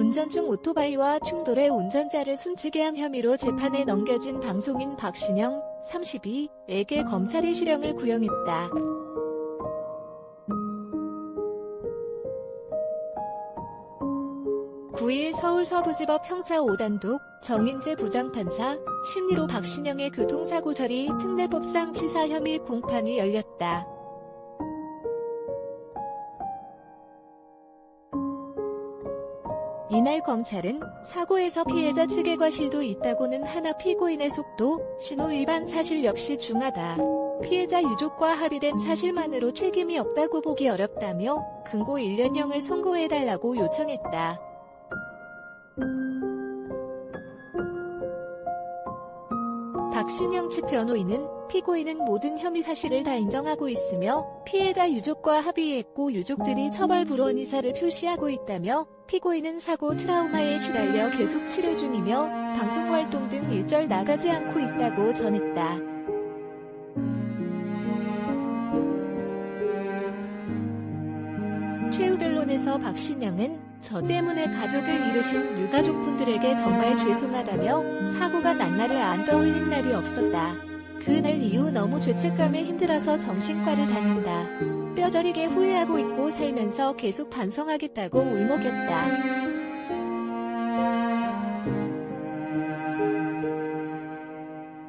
운전 중 오토바이와 충돌해 운전자를 숨지게 한 혐의로 재판에 넘겨진 방송인 박신영 32에게 검찰이 실형을 구형했다. (9일) 서울 서부지법 형사 5단독 정인재 부장판사 심리로 박신영의 교통사고 처리 특례법상 치사 혐의 공판이 열렸다. 이날 검찰은 사고에서 피해자 측의 과실도 있다고는 하나 피고인의 속도, 신호 위반 사실 역시 중하다. 피해자 유족과 합의된 사실만으로 책임이 없다고 보기 어렵다며 금고 1년형을 선고해달라고 요청했다. 박신영 측 변호인은 피고인은 모든 혐의 사실을 다 인정하고 있으며 피해자 유족과 합의했고 유족들이 처벌 불원 의사를 표시하고 있다며 피고인은 사고 트라우마에 시달려 계속 치료 중이며 방송 활동 등 일절 나가지 않고 있다고 전했다. 최후 변론에서 박신영은 저 때문에 가족을 잃으신 유가족분들에게 정말 죄송하다며 사고가 난 날을 안 떠올린 날이 없었다. 그날 이후 너무 죄책감에 힘들어서 정신과를 다닌다. 뼈저리게 후회하고 있고 살면서 계속 반성하겠다고 울먹였다.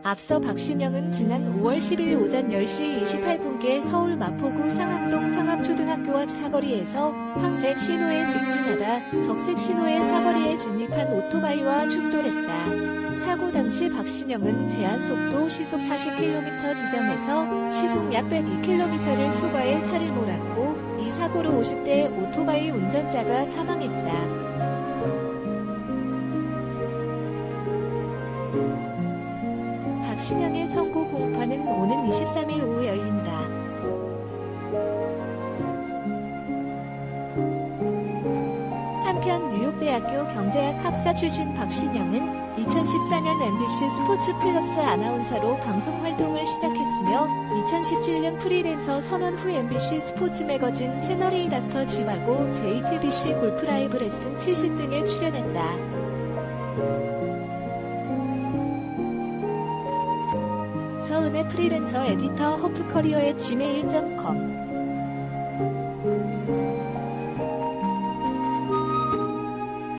앞서 박신영은 지난 5월 10일 오전 10시 28분께 서울 마포구 상암동 상암초등학교 앞 사거리에서 황색 신호에 직진하다 적색 신호의 사거리에 진입한 오토바이와 충돌했다. 사고 당시 박신영은 제한속도 시속 40km 지점에서 시속 약 102km를 초과해 차를 몰았고 이 사고로 50대 오토바이 운전자가 사망했다. 신영의 선고 공판은 오는 23일 오후 열린다. 한편 뉴욕대학교 경제학 학사 출신 박신영은 2014년 MBC 스포츠 플러스 아나운서로 방송 활동을 시작했으며 2017년 프리랜서 선언 후 MBC 스포츠 매거진 채널A 닥터 집하고 JTBC 골프 라이브 레슨 70 등에 출연했다. 서은의 프리랜서 에디터 허프커리어의 gmail.com